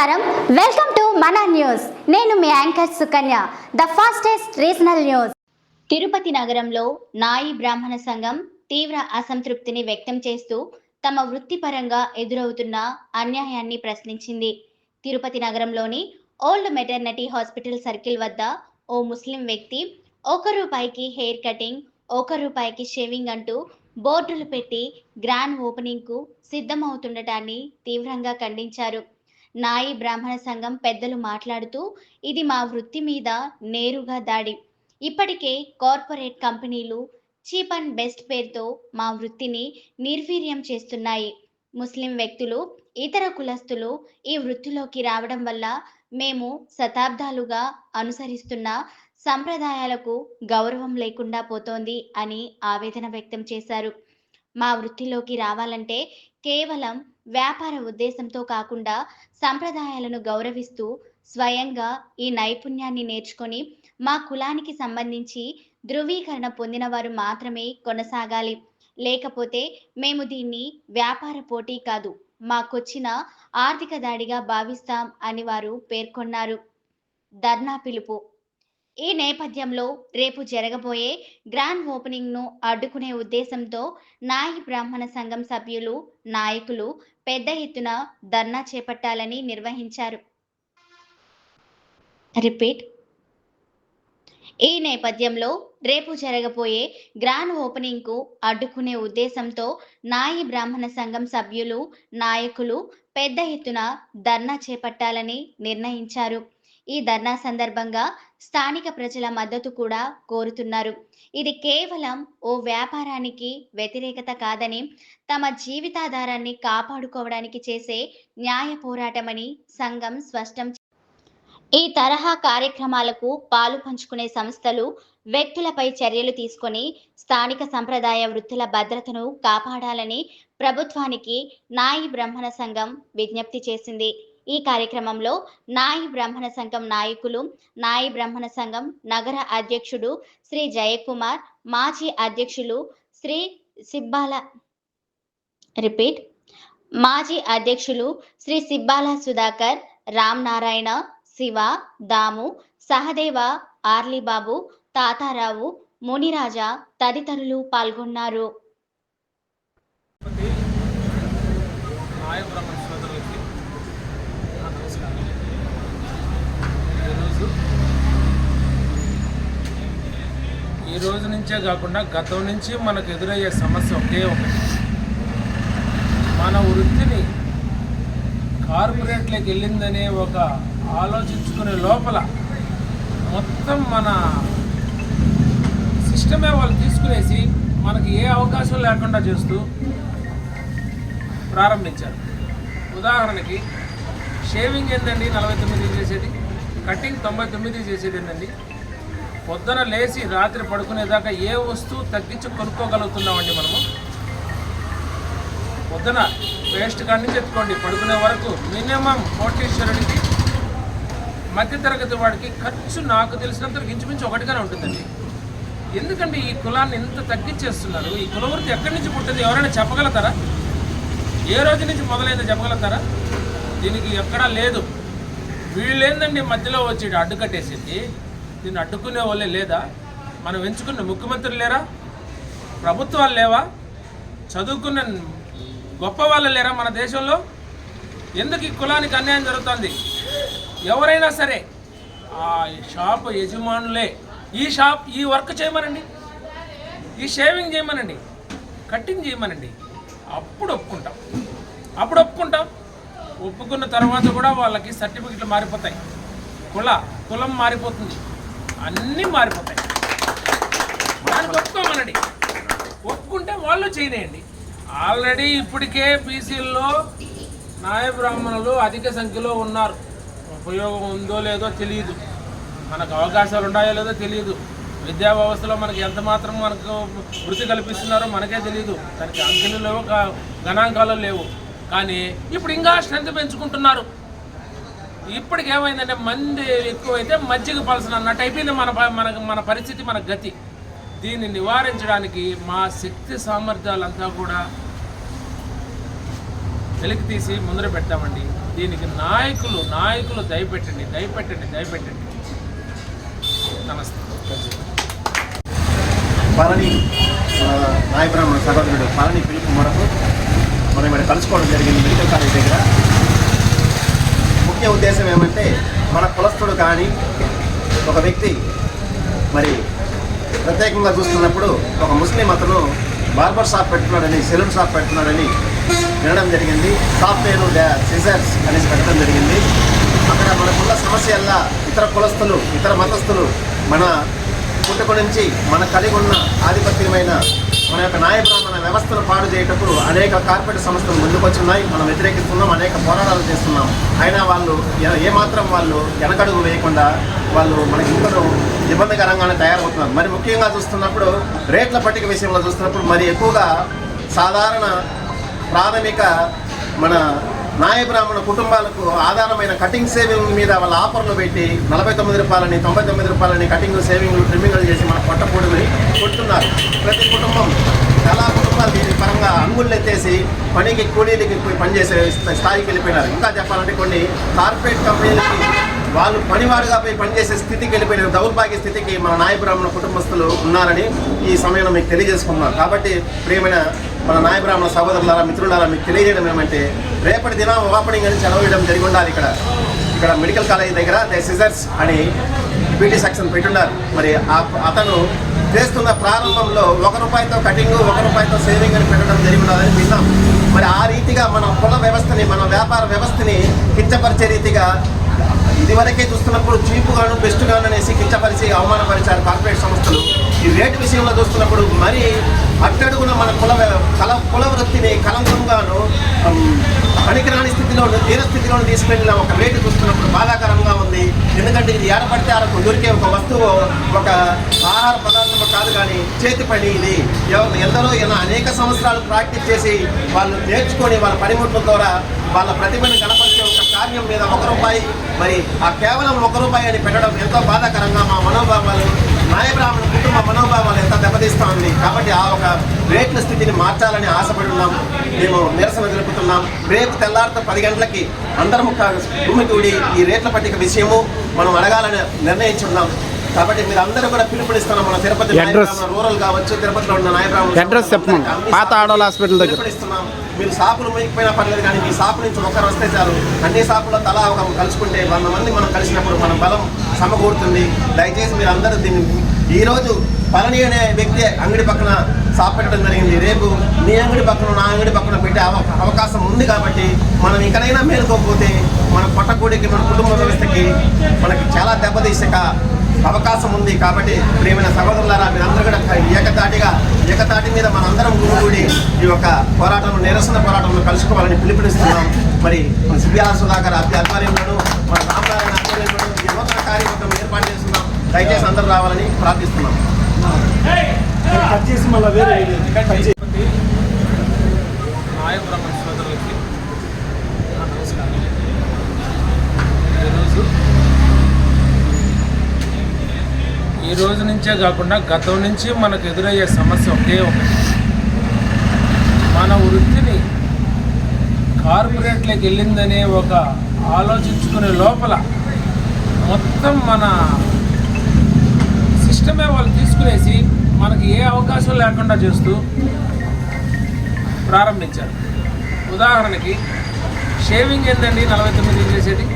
నమస్కారం. Welcome to మన news నేను మీ anchor Sukanya the fastest regional news Tirupati నగరంలో నాయి బ్రాహ్మణ సంఘం తీవ్ర అసంతృప్తిని వ్యక్తం చేస్తూ తమ వృత్తిపరంగా ఎదురవుతున్న అన్యాయాన్ని ప్రశ్నించింది. తిరుపతి నగరంలోని ఓల్డ్ మెటర్నిటీ హాస్పిటల్ సర్కిల్ వద్ద ఓ ముస్లిం వ్యక్తి ఒక రూపాయికి హెయిర్ కటింగ్ ఒక రూపాయికి షేవింగ్ అంటూ బోర్డులు పెట్టి గ్రాండ్ ఓపెనింగ్కు సిద్ధమవుతుండటాన్ని తీవ్రంగా ఖండించారు. నాయి బ్రాహ్మణ సంఘం పెద్దలు మాట్లాడుతూ ఇది మా వృత్తి మీద నేరుగా దాడి. ఇప్పటికే కార్పొరేట్ కంపెనీలు చీప్ అండ్ బెస్ట్ పేరుతో మా వృత్తిని నిర్వీర్యం చేస్తున్నాయి. ముస్లిం వ్యక్తులు ఇతర కులస్తులు ఈ వృత్తిలోకి రావడం వల్ల మేము శతాబ్దాలుగా అనుసరిస్తున్న సంప్రదాయాలకు గౌరవం లేకుండా పోతోంది అని ఆవేదన వ్యక్తం చేశారు. మా వృత్తిలోకి రావాలంటే కేవలం వ్యాపార ఉద్దేశంతో కాకుండా సంప్రదాయాలను గౌరవిస్తూ స్వయంగా ఈ నైపుణ్యాన్ని నేర్చుకొని మా కులానికి సంబంధించి ధృవీకరణ పొందిన వారు మాత్రమే కొనసాగాలి. లేకపోతే మేము దీన్ని వ్యాపార పోటీ కాదు మాకొచ్చిన ఆర్థిక దాడిగా భావిస్తాం అని వారు పేర్కొన్నారు. ధర్నా పిలుపు ఈ నేపథ్యంలో రేపు జరగబోయే గ్రాండ్ ఓపెనింగ్ను అడ్డుకునే ఉద్దేశంతో నాయి బ్రాహ్మణ సంఘం సభ్యులు నాయకులు పెద్ద ఎత్తున ధర్నా చేపట్టాలని నిర్వహించారు. రిపీట్. ఈ నేపథ్యంలో రేపు జరగబోయే గ్రాండ్ ఓపెనింగ్కు అడ్డుకునే ఉద్దేశంతో నాయి బ్రాహ్మణ సంఘం సభ్యులు నాయకులు పెద్ద ఎత్తున ధర్నా చేపట్టాలని నిర్ణయించారు. ఈ ధర్నా సందర్భంగా స్థానిక ప్రజల మద్దతు కూడా కోరుతున్నారు. ఇది కేవలం ఓ వ్యాపారానికి వ్యతిరేకత కాదని తమ జీవితాధారాన్ని కాపాడుకోవడానికి చేసే న్యాయ పోరాటమని సంఘం స్పష్టం ఈ తరహా కార్యక్రమాలకు పాలు పంచుకునే సంస్థలు వ్యక్తులపై చర్యలు తీసుకొని స్థానిక సంప్రదాయ వృత్తుల భద్రతను కాపాడాలని ప్రభుత్వానికి నాయి బ్రహ్మణ సంఘం విజ్ఞప్తి చేసింది. ఈ కార్యక్రమంలో నాయి బ్రాహ్మణ సంఘం నాయకులు నాయి బ్రాహ్మణ సంఘం నగర అధ్యక్షుడు శ్రీ జయకుమార్ మాజీ అధ్యక్షులు శ్రీ సిబ్బాల రిపీట్ మాజీ అధ్యక్షులు శ్రీ సిబ్బాల సుధాకర్ రామ్ నారాయణ శివ దాము సహదేవ ఆర్లీబాబు తాతారావు మునిరాజా తదితరులు పాల్గొన్నారు తిరుపతి నాయ బ్రహ్మణ సోదరులకి నా నమస్కారం ఈరోజు ఈ రోజు నుంచే కాకుండా గతం నుంచి మనకు ఎదురయ్యే సమస్య ఒకే ఒకటి. మన వృత్తిని కార్పొరేట్లోకి వెళ్ళిందనే ఒక ఆలోచించుకునే లోపల మొత్తం మన సిస్టమే వాళ్ళు తీసుకునేసి మనకి ఏ అవకాశం లేకుండా చేస్తూ ప్రారంభించారు. ఉదాహరణకి షేవింగ్ ఏంటండి నలభై తొమ్మిది చేసేది. కటింగ్ తొంభై తొమ్మిది చేసేది ఏంటండి పొద్దున లేచి రాత్రి పడుకునేదాకా ఏ వస్తువు తగ్గించి కొనుక్కోగలుగుతున్నామండి మనము? పొద్దున పేస్ట్ కాడి చెప్పుకోండి పడుకునే వరకు మినిమం కోటీశ్వరుడికి మధ్యతరగతి వాడికి ఖర్చు నాకు తెలిసినంత ఇంచుమించు ఒకటిగానే ఉంటుందండి. ఎందుకంటే ఈ కులాన్ని ఇంత తగ్గించేస్తున్నారు? ఈ కులవృత్తి ఎక్కడి నుంచి పుట్టింది? ఎవరైనా చెప్పగలుగుతారా? ఏ రోజు నుంచి మొదలైందో చెప్పగలుగుతారా? దీనికి ఎక్కడా లేదు. వీళ్ళేందండి మధ్యలో వచ్చి అడ్డు కట్టేసింది దీన్ని అడ్డుకునే వాళ్ళే లేదా? మనం ఎంచుకున్న ముఖ్యమంత్రులు లేరా? ప్రభుత్వాలు లేవా? చదువుకున్న గొప్ప వాళ్ళు లేరా మన దేశంలో? ఎందుకు ఈ కులానికి అన్యాయం జరుగుతుంది? ఎవరైనా సరే ఆ షాప్ యజమానులే ఈ షాప్ ఈ వర్క్ చేయమనండి. ఈ షేవింగ్ చేయమనండి. కటింగ్ చేయమనండి. అప్పుడు ఒప్పుకుంటాం. అప్పుడు ఒప్పుకుంటాం. ఒప్పుకున్న తర్వాత కూడా వాళ్ళకి సర్టిఫికెట్లు మారిపోతాయి. కుల కులం మారిపోతుంది. అన్నీ మారిపోతాయి. దానికి ఒప్పుకోమనండి. ఒప్పుకుంటే వాళ్ళు చేయనేయండి. ఆల్రెడీ ఇప్పటికే బీసీల్లో నాయ బ్రాహ్మణులు అధిక సంఖ్యలో ఉన్నారు. ఉపయోగం ఉందో లేదో తెలియదు. మనకు అవకాశాలు ఉన్నాయో లేదో తెలియదు. విద్యా వ్యవస్థలో మనకి ఎంత మాత్రం మనకు వృత్తి కల్పిస్తున్నారో మనకే తెలియదు. దానికి అంకెలు లేవు గణాంకాలు లేవు. కానీ ఇప్పుడు ఇంకా స్ట్రెంత్ పెంచుకుంటున్నారు. ఇప్పటికి ఏమైందంటే మంది ఎక్కువైతే మజ్జిగ పలసన అన్నట్టు అయిపోయింది మన ప- మన మన పరిస్థితి మన గతి. దీన్ని నివారించడానికి మా శక్తి సామర్థ్యాలంతా కూడా వెలికి తీసి ముందర పెడతామండి. దీనికి నాయకులు నాయకులు దయపెట్టండి దయపెట్టండి దయపెట్టండి. నమస్తే పళని నాయబ్రాహ్మణ సహోదరుడు పళని పిలుపు మనకు మనం ఇక్కడ కలుసుకోవడం జరిగింది మెడికల్ కాలేజ్ దగ్గర. ముఖ్య ఉద్దేశం ఏమంటే మన కులస్తుడు కానీ ఒక వ్యక్తి మరి ప్రత్యేకంగా చూస్తున్నప్పుడు ఒక ముస్లిం అతను బార్బర్ షాప్ పెట్టున్నాడని సెలూన్ షాప్ పెట్టున్నాడని వినడం జరిగింది. సాఫ్ట్వేర్ సిజర్స్ అనేసి పెట్టడం జరిగింది. అక్కడ మనకున్న సమస్యల్లా ఇతర కులస్తులు ఇతర మతస్థులు మన పుట్టుక నుంచి మన కలిగి ఉన్న ఆధిపత్యమైన మన యొక్క న్యాయ బ్రాహ్మణ వ్యవస్థను పాడు చేయటప్పుడు అనేక కార్పొరేట్ సంస్థలు ముందుకొచ్చున్నాయి. మనం వ్యతిరేకిస్తున్నాం అనేక పోరాటాలు చేస్తున్నాం. అయినా వాళ్ళు ఏమాత్రం వాళ్ళు వెనకడుగు వేయకుండా వాళ్ళు మనకి ఇంకనూ ఇబ్బందికరంగానే తయారవుతున్నారు. మరి ముఖ్యంగా చూస్తున్నప్పుడు రేట్ల పట్టిక విషయంలో చూస్తున్నప్పుడు మరి ఎక్కువగా సాధారణ ప్రాథమిక మన నాయ బ్రాహ్మణ కుటుంబాలకు ఆధారమైన కటింగ్ సేవింగ్ మీద వాళ్ళ ఆఫర్లు పెట్టి నలభై తొమ్మిది రూపాయలని తొంభై తొమ్మిది రూపాయలని కటింగ్ సేవింగ్లు ట్రిమ్మింగ్లు చేసి మన పొట్టపొడిని కొట్టున్నారు ప్రతి కుటుంబం చాలా కుటుంబాలు దీని పరంగా అంగుళ్ళు ఎత్తేసి పనికి కూలీలకి పోయి పనిచేసే స్థాయికి వెళ్ళిపోయినారు. ఇంకా చెప్పాలంటే కొన్ని కార్పొరేట్ కంపెనీలకి వాళ్ళు పనివారుగా పోయి పనిచేసే స్థితికి వెళ్ళిపోయిన దౌర్భాగ్య స్థితికి మన నాయ బ్రాహ్మణ కుటుంబస్తులు ఉన్నారని ఈ సమయంలో మీకు తెలియజేసుకున్నాం కాబట్టి ప్రియమైన మన నాయ బ్రాహ్మణ సహోదరులారా మిత్రులారా మీకు తెలియజేయడం ఏమంటే రేపటి దినం ఓపెనింగ్ అని చదవడం జరిగి ఉండాలి ఇక్కడ. ఇక్కడ మెడికల్ కాలేజ్ దగ్గర ద సిజర్స్ అని పీటీ సెక్షన్ పెట్టున్నారు. మరి ఆ- అతను చేస్తున్న ప్రారంభంలో ఒక రూపాయితో కటింగ్ ఒక రూపాయితో సేవింగ్ అని పెట్టడం జరిగి ఉండాలని విన్నాం. మరి ఆ రీతిగా మన కుల వ్యవస్థని మన వ్యాపార వ్యవస్థని కించపరిచే రీతిగా ఇదివరకే చూస్తున్నప్పుడు చీపుగాను బెస్ట్గాను అనేసి కించపరిచి అవమానపరిచారు కార్పొరేట్ సంస్థలు. ఈ రేటు విషయంలో చూస్తున్నప్పుడు మరి అట్టడుగున మన కుల కల కుల వృత్తిని కలంకంగాను పనికిరాని స్థితిలో తీర స్థితిలో తీసుకెళ్ళిన ఒక రేటు చూస్తున్నప్పుడు బాధాకరంగా ఉంది. ఎందుకంటే ఇది ఏడపడితే ఆడకు దొరికే ఒక వస్తువు ఒక ఆహార పదార్థం కాదు కానీ చేతి పని ఇది. ఎందరో ఇలా అనేక సంవత్సరాలు ప్రాక్టీస్ చేసి వాళ్ళు నేర్చుకొని వాళ్ళ పనిముట్ల ద్వారా వాళ్ళ ప్రతిభను కనపరిచే ఒక కార్యం మీద ఒక రూపాయి మరి ఆ కేవలం ఒక రూపాయి అని పెట్టడం ఎంతో బాధాకరంగా మా మనోభావాలు నాయబ్రాహ్మణ కుటుంబ మనోభావాలు ఎంత దెబ్బతీస్తా ఉంది కాబట్టి ఆ ఒక రేట్ల స్థితిని మార్చాలని ఆశపడి ఉన్నాం. మేము నిరసన తెలుపుతున్నాం రేపు తెల్లారితో పది గంటలకి అందరం భూమి కూడి ఈ రేట్ల పట్టిక విషయము మనం అడగాలని నిర్ణయించున్నాం కాబట్టి మీరు అందరూ కూడా పిలుపునిస్తున్నాం మన తిరుపతి రూరల్ కావచ్చు తిరుపతిలో ఉన్న నాయబ్రాహ్మణ అడ్రస్. అన్ని పాత ఆడవాళ్ళ హాస్పిటల్ దగ్గర. పిలుపునిస్తున్నాం. మీరు షాపులు మూయకపోయినా పర్లేదు కానీ మీ షాపు నుంచి ఒకరు వస్తే చాలు. అన్ని షాపుల్లో తలా ఒక కలుసుకుంటే వంద మంది మనం కలిసినప్పుడు మన బలం సమకూరుతుంది. దయచేసి మీరు అందరూ దీన్ని ఈరోజు రోజు పళని అనే వ్యక్తి అంగడి పక్కన షాప్ పెట్టడం జరిగింది. రేపు నీ అంగడి పక్కన నా అంగడి పక్కన పెట్టే అవకాశం ఉంది కాబట్టి మనం ఇక్కడైనా మేలుకోకపోతే మన పట్టకూడికి మన కుటుంబ వ్యవస్థకి మనకి చాలా దెబ్బతీసాక అవకాశం ఉంది కాబట్టి ప్రియమైన సహోదరులారా మీరందరూ కూడా ఏకతాటిగా ఏకతాటి మీద మనందరం గుమిగూడి ఈ యొక్క పోరాటం నిరసన పోరాటంలో కలుసుకోవాలని పిలుపునిస్తున్నాం. మరి మన సిబిఆర్ సుధాకర్ అభ్య ఆధ్వర్యంలోను మన రామనారాయణ ఆధ్వర్యంలోను ఈ నూతన కార్యక్రమం ఏర్పాటు చేస్తున్నాం. దయచేసి అందరూ రావాలని ప్రార్థిస్తున్నాం. కట్ చేసి మళ్ళీ వేరే కట్ చేసి తిరుపతి నాయ బ్రాహ్మణ సోదరులకి నా నమస్కారం ఈరోజు ఈ రోజు నుంచే కాకుండా గతం నుంచి మనకు ఎదురయ్యే సమస్య ఒకే ఒకటి. మన వృత్తిని కార్పొరేట్లోకి వెళ్ళిందనే ఒక ఆలోచించుకునే లోపల మొత్తం మన సిస్టమే వాళ్ళు తీసుకునేసి మనకి ఏ అవకాశం లేకుండా చేస్తూ ప్రారంభించారు. ఉదాహరణకి షేవింగ్ ఏందండి? నలభై తొమ్మిది చేసేది.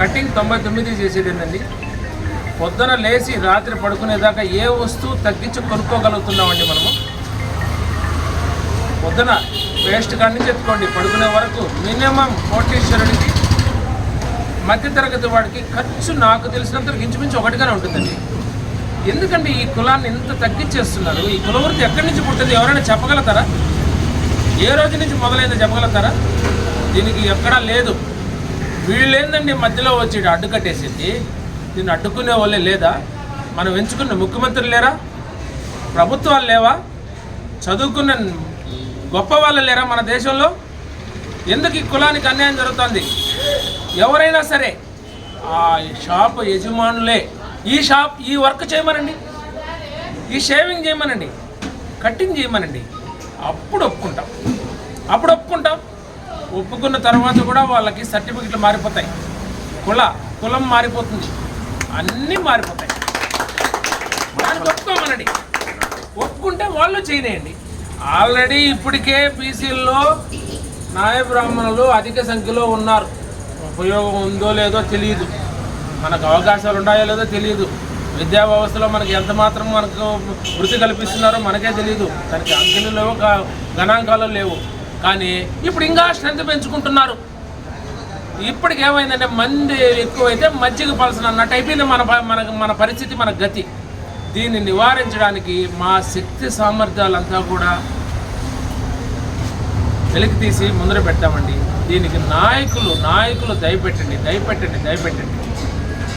కటింగ్ తొంభై తొమ్మిది చేసేది ఏందండి? పొద్దున లేచి రాత్రి పడుకునేదాకా ఏ వస్తువు తగ్గించి కొనుక్కోగలుగుతున్నామండి మనము? పొద్దున పేస్ట్ కాడి నుంచి ఎత్తుకోండి. పడుకునే వరకు మినిమం కోటీశ్వరుడికి మధ్యతరగతి వాడికి ఖర్చు నాకు తెలిసినంత ఇంచుమించు ఒకటిగానే ఉంటుందండి. ఎందుకంటే ఈ కులాన్ని ఇంత తగ్గించేస్తున్నారు? ఈ కులవృత్తి ఎక్కడి నుంచి పుట్టింది ఎవరైనా చెప్పగలుగుతారా? ఏ రోజు నుంచి మొదలైందో చెప్పగలుగుతారా? దీనికి ఎక్కడా లేదు. వీళ్ళేందండి మధ్యలో వచ్చి అడ్డు కట్టేసింది దీన్ని అడ్డుకునే వాళ్ళే లేదా? మనం ఎంచుకున్న ముఖ్యమంత్రులు లేరా? ప్రభుత్వాలు లేవా? చదువుకున్న గొప్ప వాళ్ళు లేరా మన దేశంలో? ఎందుకు ఈ కులానికి అన్యాయం జరుగుతుంది? ఎవరైనా సరే ఆ షాప్ యజమానులే ఈ షాప్ ఈ వర్క్ చేయమనండి. ఈ షేవింగ్ చేయమనండి. కటింగ్ చేయమనండి. అప్పుడు ఒప్పుకుంటాం. అప్పుడు ఒప్పుకుంటాం. ఒప్పుకున్న తర్వాత కూడా వాళ్ళకి సర్టిఫికెట్లు మారిపోతాయి. కుల కులం మారిపోతుంది. అన్నీ మారిపోతాయి. దానికి ఒప్పుకోమనండి ఒప్పుకుంటే వాళ్ళు చేయనేయండి. ఆల్రెడీ ఇప్పటికే బీసీల్లో నాయ బ్రాహ్మణులు అధిక సంఖ్యలో ఉన్నారు. ఉపయోగం ఉందో లేదో తెలియదు మనకు అవకాశాలు ఉన్నాయో లేదో తెలియదు విద్యా వ్యవస్థలో మనకి ఎంత మాత్రం మనకు వృత్తి కల్పిస్తున్నారో మనకే తెలియదు దానికి అంకెలు లేవు గణాంకాలు లేవు. కానీ ఇప్పుడు ఇంకా స్ట్రెంత్ పెంచుకుంటున్నారు. ఇప్పటికి ఏమైందంటే మంది ఎక్కువైతే మజ్జిగ పలసన అన్నట్టు అయిపోయింది మన మన మన పరిస్థితి మన గతి. దీన్ని నివారించడానికి మా శక్తి సామర్థ్యాలంతా కూడా వెలికి తీసి ముందర పెట్టామండి. దీనికి నాయకులు నాయకులు దయపెట్టండి దయపెట్టండి దయపెట్టండి.